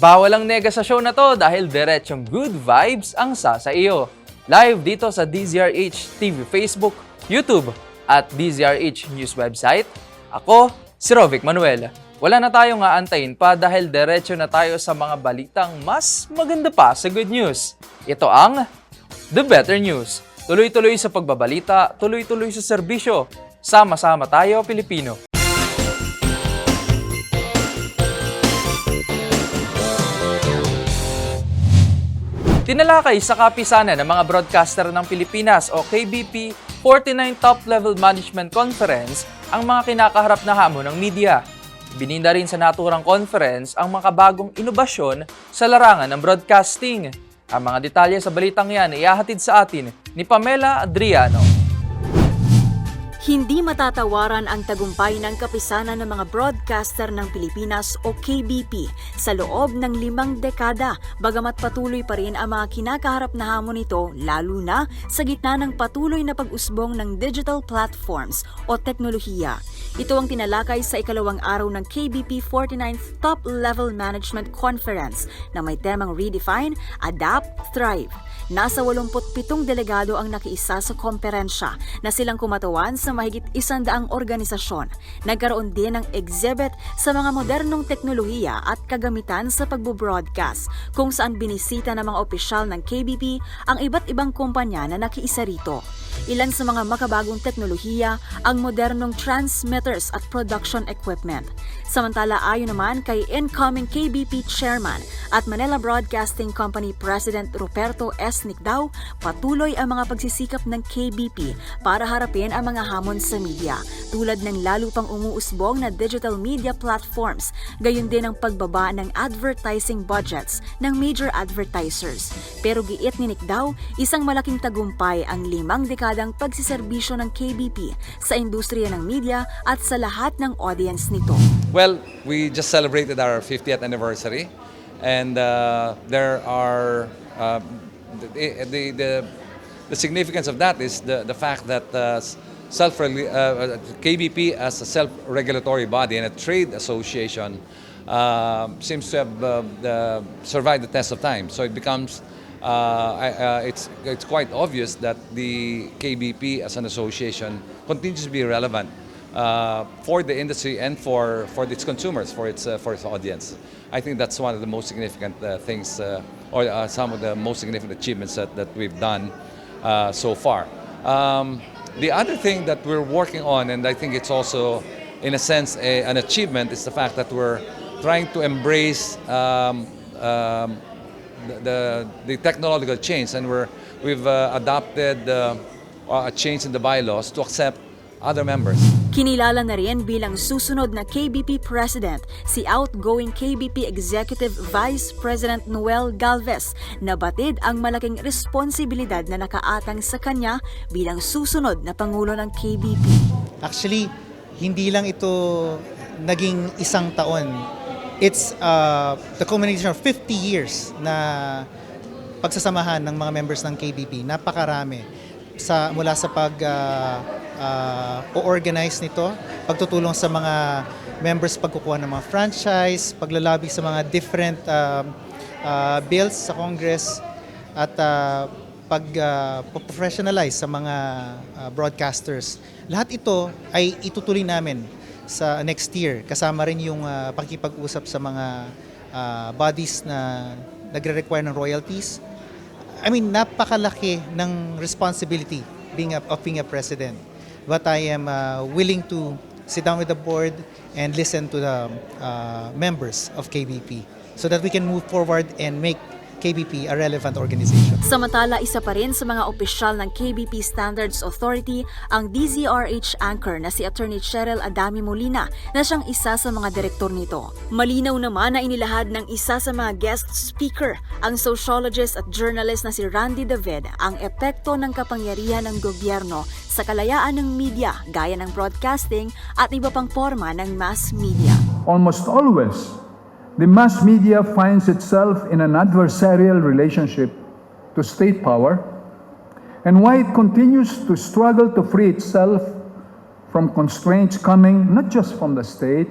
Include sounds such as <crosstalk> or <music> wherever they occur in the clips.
Bawal ang nega sa show na to dahil diretsong good vibes ang sasa iyo. Live dito sa DZRH TV Facebook, YouTube at DZRH News website. Ako, si Rovic Manuel. Wala na tayong aantayin pa dahil diretso na tayo sa mga balitang mas maganda pa sa good news. Ito ang The Better News. Tuloy-tuloy sa pagbabalita, tuloy-tuloy sa serbisyo. Sama-sama tayo, Pilipino. Tinalakay sa kapisanan ng mga broadcaster ng Pilipinas o KBP 49 Top-Level Management Conference ang mga kinakaharap na hamon ng media. Bininda rin sa naturang conference ang mga bagong inobasyon sa larangan ng broadcasting. Ang mga detalye sa balitang yan ay ihahatid sa atin ni Pamela Adriano. Hindi matatawaran ang tagumpay ng kapisanan ng mga broadcaster ng Pilipinas o KBP sa loob ng limang dekada bagamat patuloy pa rin ang mga kinakaharap na hamon nito lalo na sa gitna ng patuloy na pag-usbong ng digital platforms o teknolohiya. Ito ang tinalakay sa ikalawang araw ng KBP 49th Top Level Management Conference na may temang Redefine, Adapt, Thrive. Nasa 87 delegado ang nakiisa sa komperensya na silang kumatawan sa mahigit isandaang organisasyon. Nagkaroon din ng exhibit sa mga modernong teknolohiya at kagamitan sa pagbo-broadcast kung saan binisita ng mga opisyal ng KBP ang iba't ibang kumpanya na nakiisa rito. Ilan sa mga makabagong teknolohiya ang modernong transmitters at production equipment. Samantala ayon naman kay incoming KBP Chairman at Manila Broadcasting Company President Ruperto S. Nicdao, patuloy ang mga pagsisikap ng KBP para harapin ang mga hamon sa media tulad ng lalo pang umuusbong na digital media platforms, gayon din ang pagbaba ng advertising budgets ng major advertisers. Pero giit ni Nicdao, isang malaking tagumpay ang limang dekadang pagsiserbisyo ng KBP sa industriya ng media at sa lahat ng audience nito. Well, we just celebrated our 50th anniversary, and uh, there are uh, the, the, the the significance of that is the the fact that uh, self uh, KBP as a self-regulatory body and a trade association uh, seems to have uh, the, survived the test of time. So it becomes uh, uh, it's it's quite obvious that the KBP as an association continues to be relevant uh, for the industry and for, for its consumers, for its, uh, for its audience. I think that's one of the most significant uh, things, uh, or uh, some of the most significant achievements that, that we've done uh, so far. Um, the other thing that we're working on, and I think it's also, in a sense, a, an achievement, is the fact that we're trying to embrace um, um, the, the, technological change, and we're, we've uh, adopted uh, a change in the bylaws to accept other members. Kinilala na rin bilang susunod na KBP President si outgoing KBP Executive Vice President Noel Galvez na batid ang malaking responsibilidad na nakaatang sa kanya bilang susunod na Pangulo ng KBP. Actually, hindi lang ito naging isang taon. It's uh, the culmination of 50 years na pagsasamahan ng mga members ng KBP. Napakarami sa mula sa pag uh, uh, organize nito, pagtutulong sa mga members pagkukuha ng mga franchise, paglalabi sa mga different uh, uh, bills sa Congress at uh, pag uh, professionalize sa mga uh, broadcasters. Lahat ito ay itutuloy namin sa next year. Kasama rin yung uh, pakikipag-usap sa mga uh, bodies na nagre-require ng royalties. I mean, napakalaki ng responsibility being a, of being a president. But I am uh, willing to sit down with the board and listen to the uh, members of KBP so that we can move forward and make KBP a relevant organization. Samantala, isa pa rin sa mga opisyal ng KBP Standards Authority ang DZRH anchor na si Attorney Cheryl Adami Molina na siyang isa sa mga direktor nito. Malinaw naman na inilahad ng isa sa mga guest speaker, ang sociologist at journalist na si Randy David, ang epekto ng kapangyarihan ng gobyerno sa kalayaan ng media gaya ng broadcasting at iba pang forma ng mass media. almost always, the mass media finds itself in an adversarial relationship to state power, and why it continues to struggle to free itself from constraints coming not just from the state,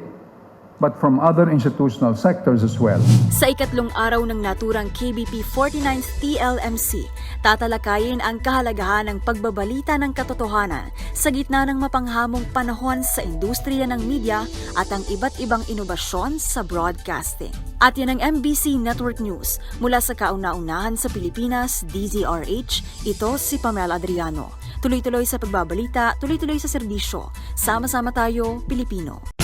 but from other institutional sectors as well. Sa ikatlong araw ng naturang KBP 49th TLMC, tatalakayin ang kahalagahan ng pagbabalita ng katotohanan sa gitna ng mapanghamong panahon sa industriya ng media at ang iba't ibang inobasyon sa broadcasting. At yan ang MBC Network News. Mula sa kauna-unahan sa Pilipinas, DZRH, ito si Pamela Adriano. Tuloy-tuloy sa pagbabalita, tuloy-tuloy sa serbisyo. Sama-sama tayo, Pilipino.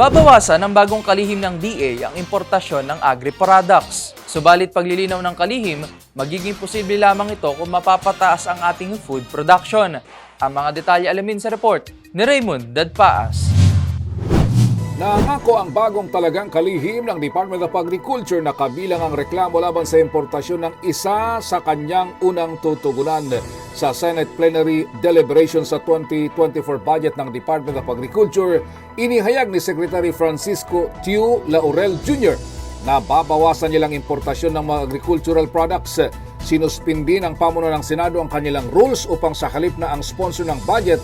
Babawasan ng bagong kalihim ng DA ang importasyon ng agri-products. Subalit paglilinaw ng kalihim, magiging posible lamang ito kung mapapataas ang ating food production. Ang mga detalye alamin sa report ni Raymond Dadpaas. Nangako ang bagong talagang kalihim ng Department of Agriculture na kabilang ang reklamo laban sa importasyon ng isa sa kanyang unang tutugunan sa Senate Plenary Deliberation sa 2024 budget ng Department of Agriculture, inihayag ni Secretary Francisco Tiu Laurel Jr. na babawasan nilang importasyon ng mga agricultural products. Sinuspindi ng pamuno ng Senado ang kanilang rules upang sa halip na ang sponsor ng budget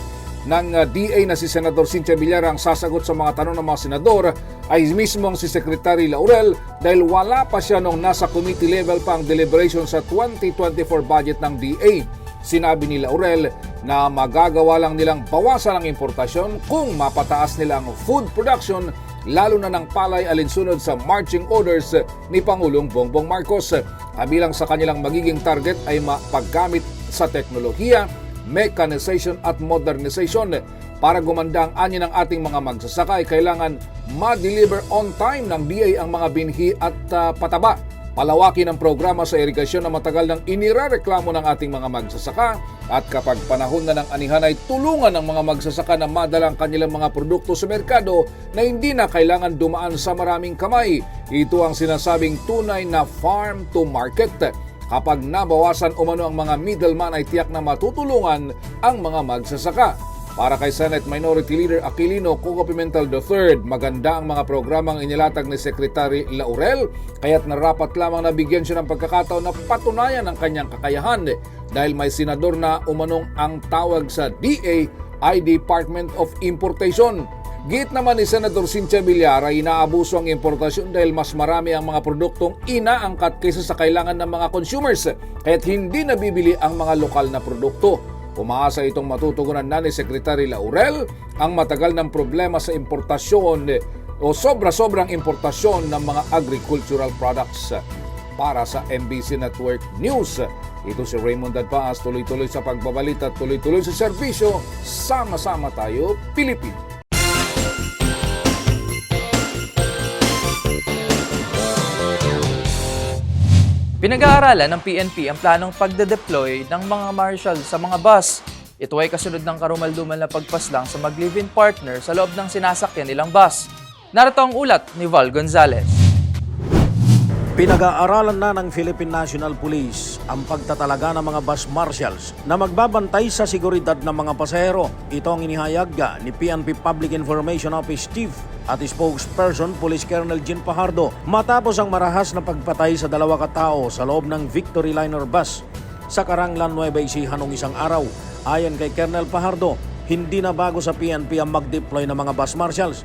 ng uh, DA na si Senador Cynthia Villara ang sasagot sa mga tanong ng mga senador ay mismong si Secretary Laurel dahil wala pa siya nung nasa committee level pa ang deliberation sa 2024 budget ng DA. Sinabi ni Laurel na magagawa lang nilang bawasan ang importasyon kung mapataas nila ang food production lalo na ng palay alinsunod sa marching orders ni Pangulong Bongbong Marcos. Kabilang sa kanilang magiging target ay mapaggamit sa teknolohiya, mechanization at modernization. Para gumanda ang ani ng ating mga magsasaka ay kailangan ma-deliver on time ng DA ang mga binhi at ah, pataba. Palawakin ang programa sa irigasyon na matagal nang inirereklamo ng ating mga magsasaka at kapag panahon na ng anihan ay tulungan ng mga magsasaka na madalang kanilang mga produkto sa merkado na hindi na kailangan dumaan sa maraming kamay. Ito ang sinasabing tunay na farm to market. Kapag nabawasan umano ang mga middleman ay tiyak na matutulungan ang mga magsasaka. Para kay Senate Minority Leader Aquilino Coco Pimentel III, maganda ang mga programang inilatag ni Secretary Laurel, kaya't narapat lamang na bigyan siya ng pagkakataon na patunayan ang kanyang kakayahan dahil may senador na umanong ang tawag sa DA ay Department of Importation. Git naman ni Senador Cynthia Villara, inaabuso ang importasyon dahil mas marami ang mga produktong inaangkat kaysa sa kailangan ng mga consumers, kaya't hindi nabibili ang mga lokal na produkto. Umaasa itong matutugunan na ni Secretary Laurel ang matagal ng problema sa importasyon o sobra-sobrang importasyon ng mga agricultural products. Para sa MBC Network News, ito si Raymond Dadpaas, tuloy-tuloy sa pagbabalita at tuloy-tuloy sa serbisyo. Sama-sama tayo, Pilipino. Pinag-aaralan ng PNP ang planong pagde-deploy ng mga marshal sa mga bus. Ito ay kasunod ng karumaldumal na pagpaslang sa mag-live-in partner sa loob ng sinasakyan nilang bus. Narito ang ulat ni Val Gonzalez. Pinag-aaralan na ng Philippine National Police ang pagtatalaga ng mga bus marshals na magbabantay sa seguridad ng mga pasahero. Ito ang inihayag ni PNP Public Information Office Chief at spokesperson Police Colonel Jean Pajardo matapos ang marahas na pagpatay sa dalawa katao sa loob ng Victory Liner bus sa Karanglan Nueva Ecija nung isang araw. Ayon kay Colonel Pajardo, hindi na bago sa PNP ang mag-deploy ng mga bus marshals.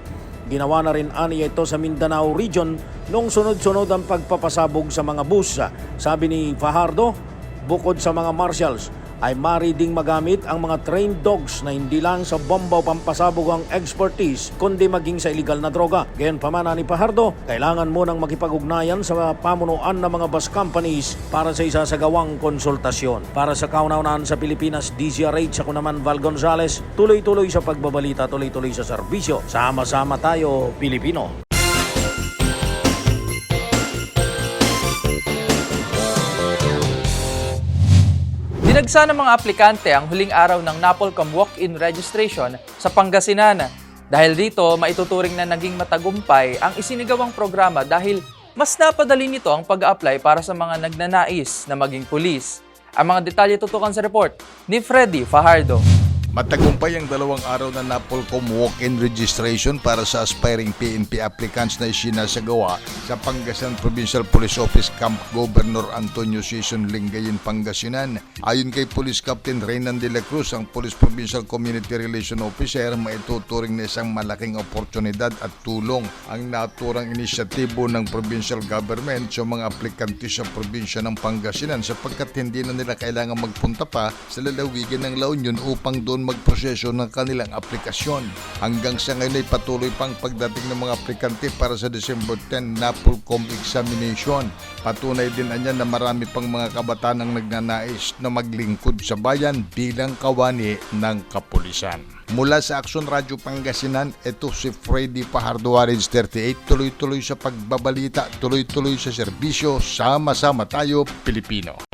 Ginawa na rin aniya ito sa Mindanao Region nung sunod-sunod ang pagpapasabog sa mga bus. Sabi ni Fajardo, bukod sa mga marshals, ay mari ding magamit ang mga trained dogs na hindi lang sa bomba o pampasabog ang expertise kundi maging sa illegal na droga. Gayon pa man ni Pahardo, kailangan mo nang makipag-ugnayan sa pamunuan ng mga bus companies para sa isasagawang konsultasyon. Para sa kauna-unahan sa Pilipinas, DZRH ako naman Val Gonzales, tuloy-tuloy sa pagbabalita, tuloy-tuloy sa serbisyo. Sama-sama tayo, Pilipino. Dinagsa ng mga aplikante ang huling araw ng Napolcom walk-in registration sa Pangasinan. Dahil dito, maituturing na naging matagumpay ang isinigawang programa dahil mas napadali nito ang pag-apply para sa mga nagnanais na maging pulis. Ang mga detalye tutukan sa report ni Freddy Fajardo. Matagumpay ang dalawang araw na Napolcom walk-in registration para sa aspiring PNP applicants na isinasagawa sa Pangasinan Provincial Police Office Camp Governor Antonio Season Lingayen, Pangasinan. Ayon kay Police Captain Reynan de la Cruz, ang Police Provincial Community Relation Officer, maituturing na isang malaking oportunidad at tulong ang naturang inisyatibo ng provincial government sa mga aplikante sa probinsya ng Pangasinan sapagkat hindi na nila kailangan magpunta pa sa lalawigan ng La Union upang doon magproseso ng kanilang aplikasyon. Hanggang sa ngayon ay patuloy pang pagdating ng mga aplikante para sa December 10 NAPOLCOM examination. Patunay din anyan na marami pang mga kabataan ang nagnanais na maglingkod sa bayan bilang kawani ng kapulisan. Mula sa Action Radio Pangasinan, ito si Freddy Pajardo Arens 38. Tuloy-tuloy sa pagbabalita, tuloy-tuloy sa serbisyo, sama-sama tayo, Pilipino.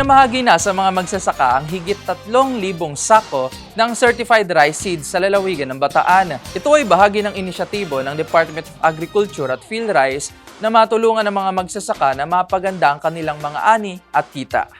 Ipinamahagi na sa mga magsasaka ang higit 3,000 sako ng certified rice seeds sa lalawigan ng Bataan. Ito ay bahagi ng inisyatibo ng Department of Agriculture at Field Rice na matulungan ng mga magsasaka na mapaganda ang kanilang mga ani at kita.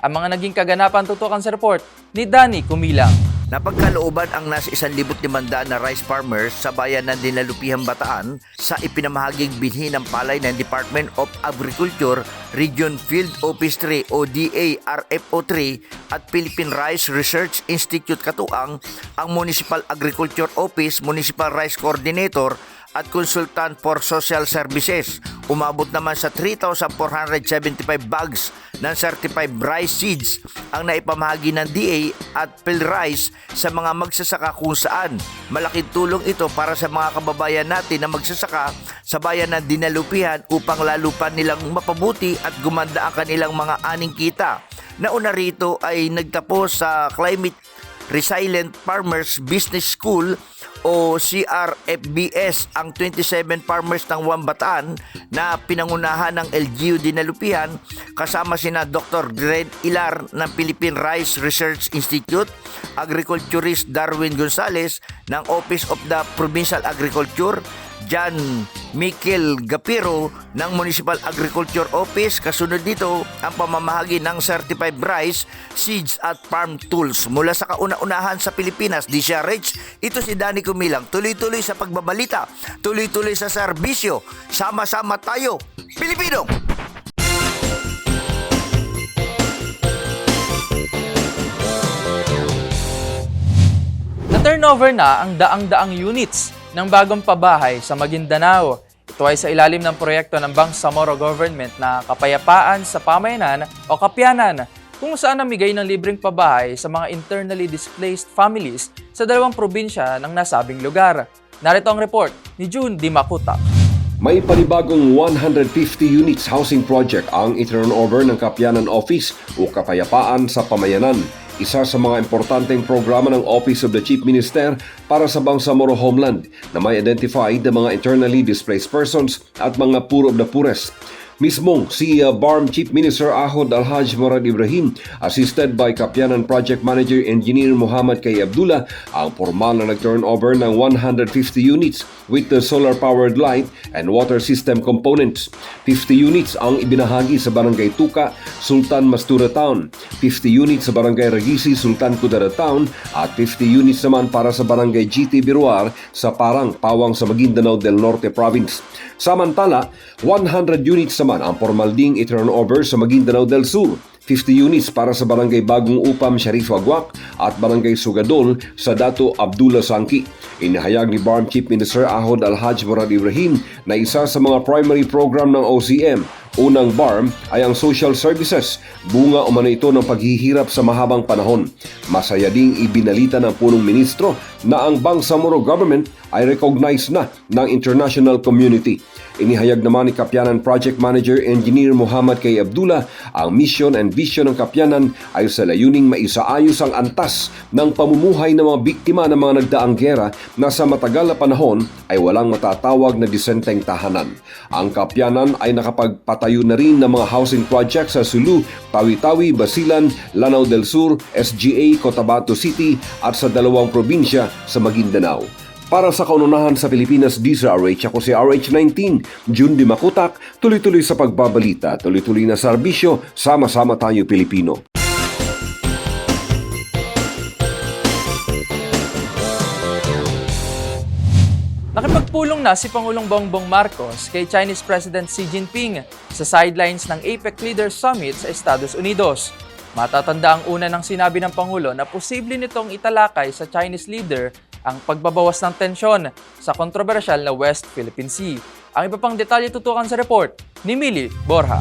Ang mga naging kaganapan tutukan sa report ni Danny Kumilang. Napagkalooban ang nasa 1,500 na rice farmers sa bayan ng Dinalupihan Bataan sa ipinamahaging binhi ng palay ng Department of Agriculture Region Field Office 3 o DARFO 3 at Philippine Rice Research Institute katuang ang Municipal Agriculture Office, Municipal Rice Coordinator at Consultant for Social Services. Umabot naman sa 3,475 bags ng certified rice seeds ang naipamahagi ng DA at PhilRice sa mga magsasaka kung saan. Malaking tulong ito para sa mga kababayan natin na magsasaka sa bayan ng Dinalupihan upang lalo pa nilang mapabuti at gumanda ang kanilang mga aning kita. Nauna rito ay nagtapos sa Climate Resilient Farmers Business School o CRFBS ang 27 farmers ng Wambataan na pinangunahan ng LGU Dinalupihan kasama sina Dr. Gred Ilar ng Philippine Rice Research Institute, Agriculturist Darwin Gonzales ng Office of the Provincial Agriculture, John Mikel Gapiro ng Municipal Agriculture Office. Kasunod dito ang pamamahagi ng certified rice, seeds at farm tools mula sa kauna-unahan sa Pilipinas. Di siya rich. Ito si Danny Kumilang. Tuloy-tuloy sa pagbabalita. Tuloy-tuloy sa serbisyo. Sama-sama tayo. Pilipino! Na-turnover na ang daang-daang units ng bagong pabahay sa Maguindanao. Ito ay sa ilalim ng proyekto ng Bangsamoro Government na Kapayapaan sa Pamayanan o Kapyanan kung saan namigay ng libreng pabahay sa mga internally displaced families sa dalawang probinsya ng nasabing lugar. Narito ang report ni June Dimakuta. May panibagong 150 units housing project ang i-turnover ng Kapyanan Office o Kapayapaan sa Pamayanan. Isa sa mga importanteng programa ng Office of the Chief Minister para sa Bangsamoro Homeland na may identified ng mga internally displaced persons at mga poor of the poorest. Mismong si uh, BARM Chief Minister Ahod Alhaj Morad Ibrahim, assisted by Kapyanan Project Manager Engineer Muhammad Kay Abdullah, ang formal na nag-turnover ng 150 units with the solar-powered light and water system components. 50 units ang ibinahagi sa Barangay Tuka, Sultan Mastura Town, 50 units sa Barangay Ragisi, Sultan Kudara Town, at 50 units naman para sa Barangay GT Biruar sa Parang, Pawang sa Maguindanao del Norte Province. Samantala, 100 units naman ang formal i-turnover sa Maguindanao del Sur. 50 units para sa Barangay Bagong Upam Sharif Wagwak at Barangay Sugadol sa Dato Abdullah Sangki. Inihayag ni BARM Chief Minister Ahod Alhaj Murad Ibrahim na isa sa mga primary program ng OCM Unang BARM ay ang social services. Bunga umano ito ng paghihirap sa mahabang panahon. Masaya ding ibinalita ng punong ministro na ang Bangsamoro government ay recognized na ng international community. Inihayag naman ni Kapyanan Project Manager Engineer Muhammad K. Abdullah ang mission and vision ng Kapyanan ay sa layuning maisaayos ang antas ng pamumuhay ng mga biktima ng mga nagdaang gera na sa matagal na panahon ay walang matatawag na disenteng tahanan. Ang Kapyanan ay nakapagpatayo na rin ng mga housing projects sa Sulu, Tawi-Tawi, Basilan, Lanao del Sur, SGA, Cotabato City at sa dalawang probinsya sa Maguindanao. Para sa kaununahan sa Pilipinas, di sa RH, ako si RH19, June Di Makutak, tuloy-tuloy sa pagbabalita, tuloy-tuloy na serbisyo, sama-sama tayo Pilipino. Nakipagpulong na si Pangulong Bongbong Marcos kay Chinese President Xi Jinping sa sidelines ng APEC Leaders Summit sa Estados Unidos. Matatanda ang una ng sinabi ng Pangulo na posible nitong italakay sa Chinese leader ang pagbabawas ng tensyon sa kontrobersyal na West Philippine Sea. Ang iba pang detalye tutukan sa report ni Mili Borja.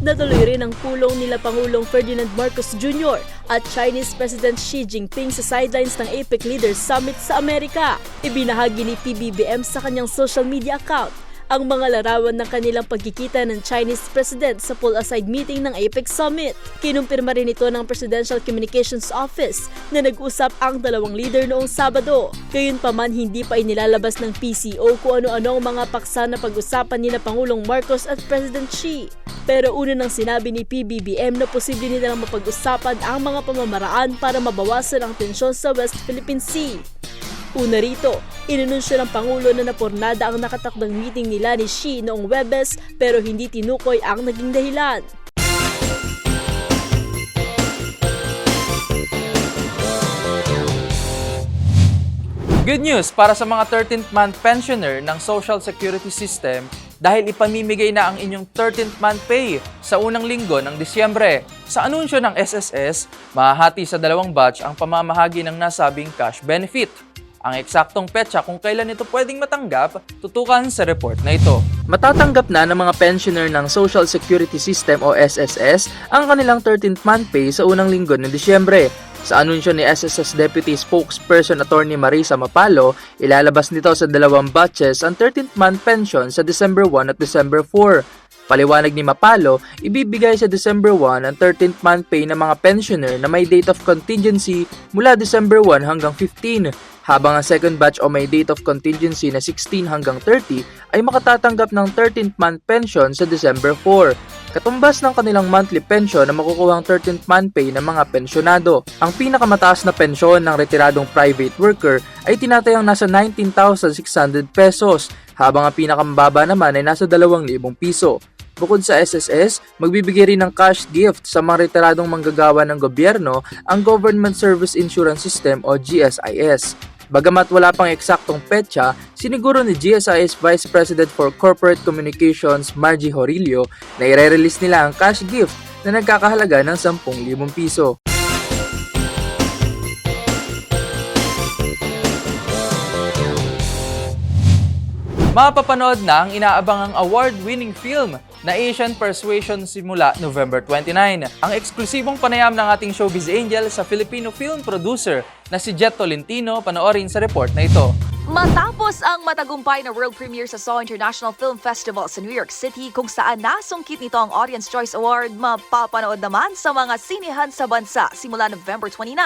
Natuloy rin ang pulong nila Pangulong Ferdinand Marcos Jr. at Chinese President Xi Jinping sa sidelines ng APEC Leaders Summit sa Amerika. Ibinahagi ni PBBM sa kanyang social media account ang mga larawan ng kanilang pagkikita ng Chinese President sa pull-aside meeting ng APEC Summit. Kinumpirma rin ito ng Presidential Communications Office na nag-usap ang dalawang leader noong Sabado. Gayunpaman hindi pa inilalabas ng PCO kung ano-ano ang mga paksa na pag-usapan nila Pangulong Marcos at President Xi. Pero una nang sinabi ni PBBM na posible nilang mapag-usapan ang mga pamamaraan para mabawasan ang tensyon sa West Philippine Sea. Una rito, inanunsyo ng Pangulo na napornada ang nakatakdang meeting nila ni Xi noong Webes pero hindi tinukoy ang naging dahilan. Good news para sa mga 13th month pensioner ng Social Security System dahil ipamimigay na ang inyong 13th month pay sa unang linggo ng Disyembre. Sa anunsyo ng SSS, mahahati sa dalawang batch ang pamamahagi ng nasabing cash benefit. Ang eksaktong petsa kung kailan ito pwedeng matanggap, tutukan sa report na ito. Matatanggap na ng mga pensioner ng Social Security System o SSS ang kanilang 13th month pay sa unang linggo ng Disyembre. Sa anunsyo ni SSS Deputy Spokesperson Attorney Marisa Mapalo, ilalabas nito sa dalawang batches ang 13th month pension sa December 1 at December 4. Paliwanag ni Mapalo, ibibigay sa December 1 ang 13th month pay ng mga pensioner na may date of contingency mula December 1 hanggang 15, habang ang second batch o may date of contingency na 16 hanggang 30 ay makatatanggap ng 13th month pension sa December 4. Katumbas ng kanilang monthly pension na makukuhang 13th month pay ng mga pensyonado. Ang pinakamataas na pensyon ng retiradong private worker ay tinatayang nasa 19,600 pesos, habang ang pinakamababa naman ay nasa 2,000 piso. Bukod sa SSS, magbibigay rin ng cash gift sa mga retiradong manggagawa ng gobyerno ang Government Service Insurance System o GSIS. Bagamat wala pang eksaktong petsa, siniguro ni GSIS Vice President for Corporate Communications Margie Horilio na ire-release nila ang cash gift na nagkakahalaga ng 10,000 piso. Mapapanood na ang inaabangang award-winning film na Asian Persuasion simula November 29. Ang eksklusibong panayam ng ating showbiz angel sa Filipino film producer na si Jet Tolentino panoorin sa report na ito. Matapos ang matagumpay na world premiere sa Saw International Film Festival sa New York City kung saan nasungkit nito ang Audience Choice Award, mapapanood naman sa mga sinihan sa bansa simula November 29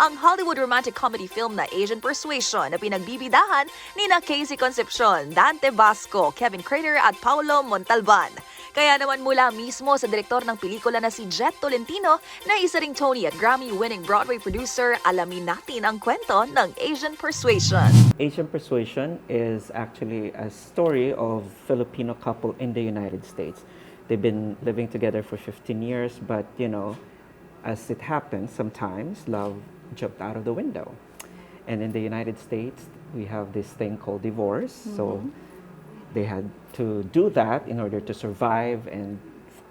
ang Hollywood romantic comedy film na Asian Persuasion na pinagbibidahan ni na Casey Concepcion, Dante Basco, Kevin Crater at Paolo Montalban. Kaya naman mula mismo sa direktor ng pelikula na si Jet Tolentino na isa ring Tony at Grammy-winning Broadway producer, alamin natin ang kwento ng Asian Persuasion. Asian Persuasion is actually a story of Filipino couple in the United States. They've been living together for 15 years, but you know, as it happens, sometimes love jumped out of the window. And in the United States, we have this thing called divorce. So mm-hmm. they had to do that in order to survive and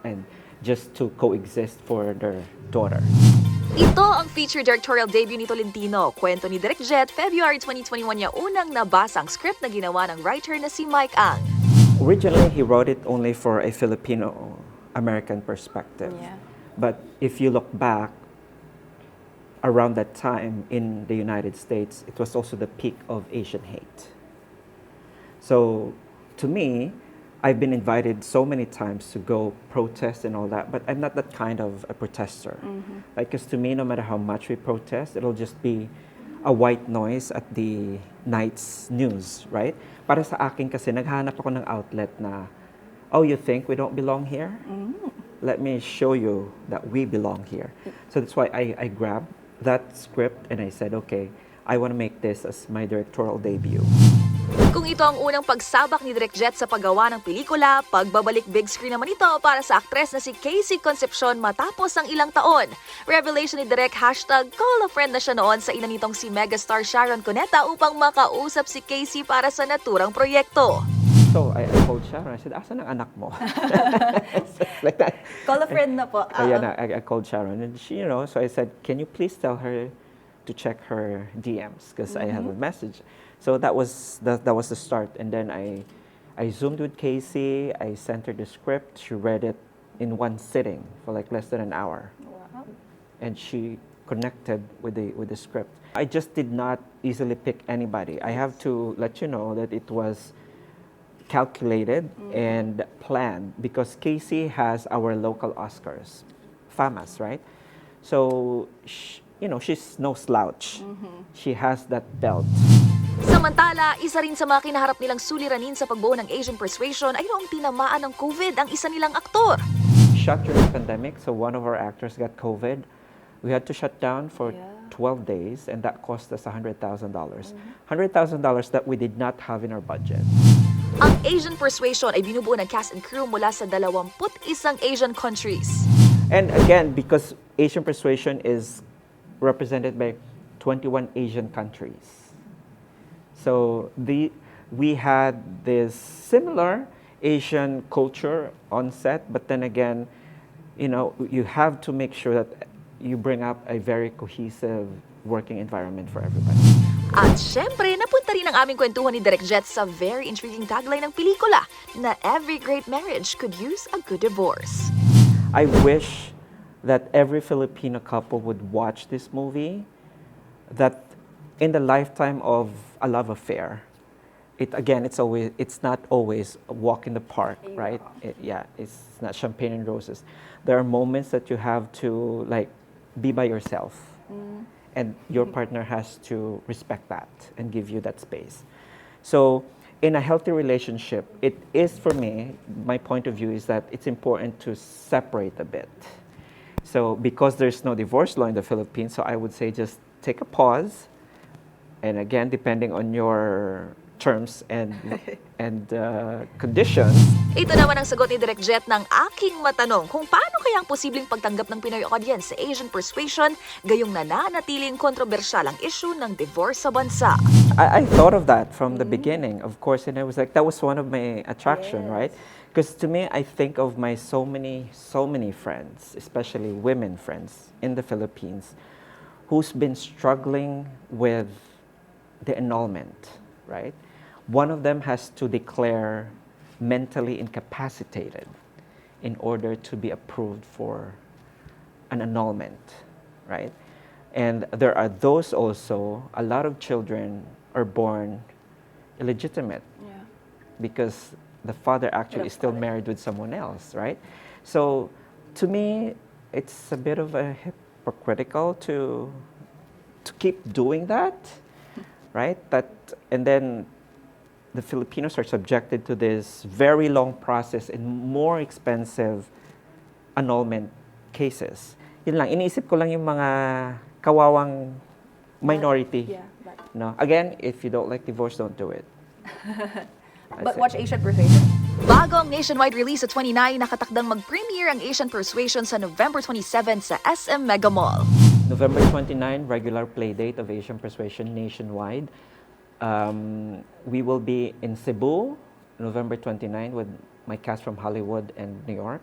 and just to coexist for their daughter. Ito ang feature directorial debut ni Tolentino. Kwento ni Direk Jet, February 2021 niya unang nabasa ang script na ginawa ng writer na si Mike Ang. Originally, he wrote it only for a Filipino American perspective. Yeah. But if you look back, around that time in the United States, it was also the peak of Asian hate. So, to me, I've been invited so many times to go protest and all that, but I'm not that kind of a protester. Like, because to me, no matter how much we protest, it'll just be a white noise at the night's news, right? Para sa akin kasi, naghanap ako ng outlet na, oh, you think we don't belong here? Let me show you that we belong here. So that's why I, I grabbed that script and I said, okay, I want to make this as my directorial debut. Kung ito ang unang pagsabak ni Direk Jet sa paggawa ng pelikula, pagbabalik big screen naman ito para sa aktres na si Casey Concepcion matapos ang ilang taon. Revelation ni Direk hashtag call a friend na siya noon sa ina nitong si megastar Sharon Cuneta upang makausap si Casey para sa naturang proyekto. So I, I called Sharon. I said, asan ang anak mo? <laughs> <laughs> like that. Call a friend na po. Uh, yeah, I, I called Sharon, and she, you know, so I said, "Can you please tell her to check her DMs because I have a message." So that was that, that was the start, and then I, I zoomed with Casey. I sent her the script. She read it in one sitting for like less than an hour, and she connected with the with the script. I just did not easily pick anybody. I have to let you know that it was calculated mm-hmm. and planned because Casey has our local Oscars, FAMAS, right? So, sh- you know, she's no slouch. Mm-hmm. She has that belt. Samantala, isa rin sa mga kinaharap nilang suliranin sa pagbuo ng Asian Persuasion ay noong tinamaan ng COVID ang isa nilang aktor. Shut during the pandemic, so one of our actors got COVID. We had to shut down for 12 days, and that cost us $100,000. $100,000 that we did not have in our budget. Ang Asian Persuasion ay binubuo ng cast and crew mula sa 21 Asian countries. And again, because Asian persuasion is represented by 21 Asian countries. So the, we had this similar Asian culture on set, but then again, you know, you have to make sure that you bring up a very cohesive working environment for everybody. At syempre, napunta rin ang aming kwentuhan ni Direk Jet sa very intriguing tagline ng pelikula na every great marriage could use a good divorce. I wish that every Filipino couple would watch this movie, that in the lifetime of a love affair, it again, it's always, it's not always a walk in the park, right? It- yeah, it's not champagne and roses. There are moments that you have to like be by yourself, mm-hmm. and your mm-hmm. partner has to respect that and give you that space. So, in a healthy relationship, it is for me, my point of view is that it's important to separate a bit. So, because there's no divorce law in the Philippines, so I would say just take a pause. And again, depending on your terms and, <laughs> and uh, conditions, Ito naman ang sagot ni Direk Jet ng aking matanong kung paano kaya ang posibleng pagtanggap ng Pinoy audience sa Asian Persuasion gayong nananatiling kontrobersyal ang issue ng divorce sa bansa. I, I thought of that from the beginning, of course, and I was like, that was one of my attraction, right? Because to me, I think of my so many, so many friends, especially women friends in the Philippines, who's been struggling with the annulment, right? One of them has to declare mentally incapacitated in order to be approved for an annulment, right? And there are those also, a lot of children are born illegitimate because the father actually is still married with someone else, right? So to me, it's a bit of a hypocritical to to keep doing that, right? That and then the Filipinos are subjected to this very long process and more expensive annulment cases. Yun lang, iniisip ko lang yung mga kawawang minority. No? Again, if you don't like divorce, don't do it. <laughs> That's it. Asian Persuasion. Bago ang nationwide release sa 29, nakatakdang mag-premiere ang Asian Persuasion sa November 27 sa SM Mega Mall. November 29, regular play date of Asian Persuasion nationwide. Um, we will be in Cebu, November 29, with my cast from Hollywood and New York.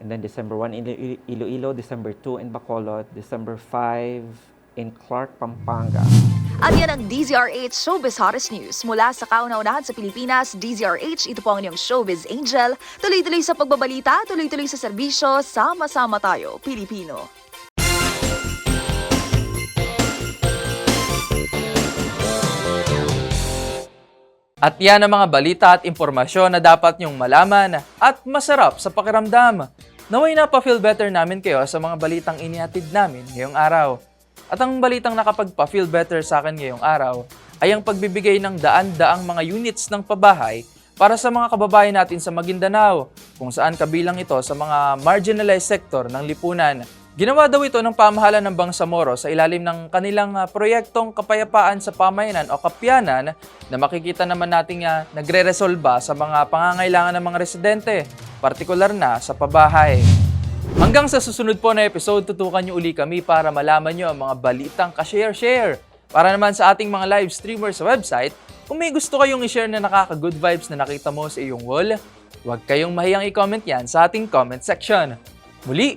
And then December 1 in Ilo- Iloilo, December 2 in Bacolod, December 5 in Clark, Pampanga. At yan ang DZRH Showbiz Hottest News. Mula sa kauna-unahan sa Pilipinas, DZRH, ito po ang inyong Showbiz Angel. Tuloy-tuloy sa pagbabalita, tuloy-tuloy sa serbisyo, sama-sama tayo, Pilipino. At yan ang mga balita at impormasyon na dapat nyong malaman at masarap sa pakiramdam. Naway na pa-feel better namin kayo sa mga balitang inihatid namin ngayong araw. At ang balitang nakapagpa-feel better sa akin ngayong araw ay ang pagbibigay ng daan-daang mga units ng pabahay para sa mga kababayan natin sa Maguindanao, kung saan kabilang ito sa mga marginalized sector ng lipunan. Ginawa daw ito ng pamahalaan ng Bangsamoro sa ilalim ng kanilang ah, proyektong kapayapaan sa pamayanan o kapyanan na makikita naman nating uh, nagre-resolba sa mga pangangailangan ng mga residente, partikular na sa pabahay. Hanggang sa susunod po na episode, tutukan niyo uli kami para malaman niyo ang mga balitang ka-share-share. Para naman sa ating mga live streamers sa website, kung may gusto kayong i-share na nakaka-good vibes na nakita mo sa iyong wall, huwag kayong mahiyang i-comment yan sa ating comment section. Muli,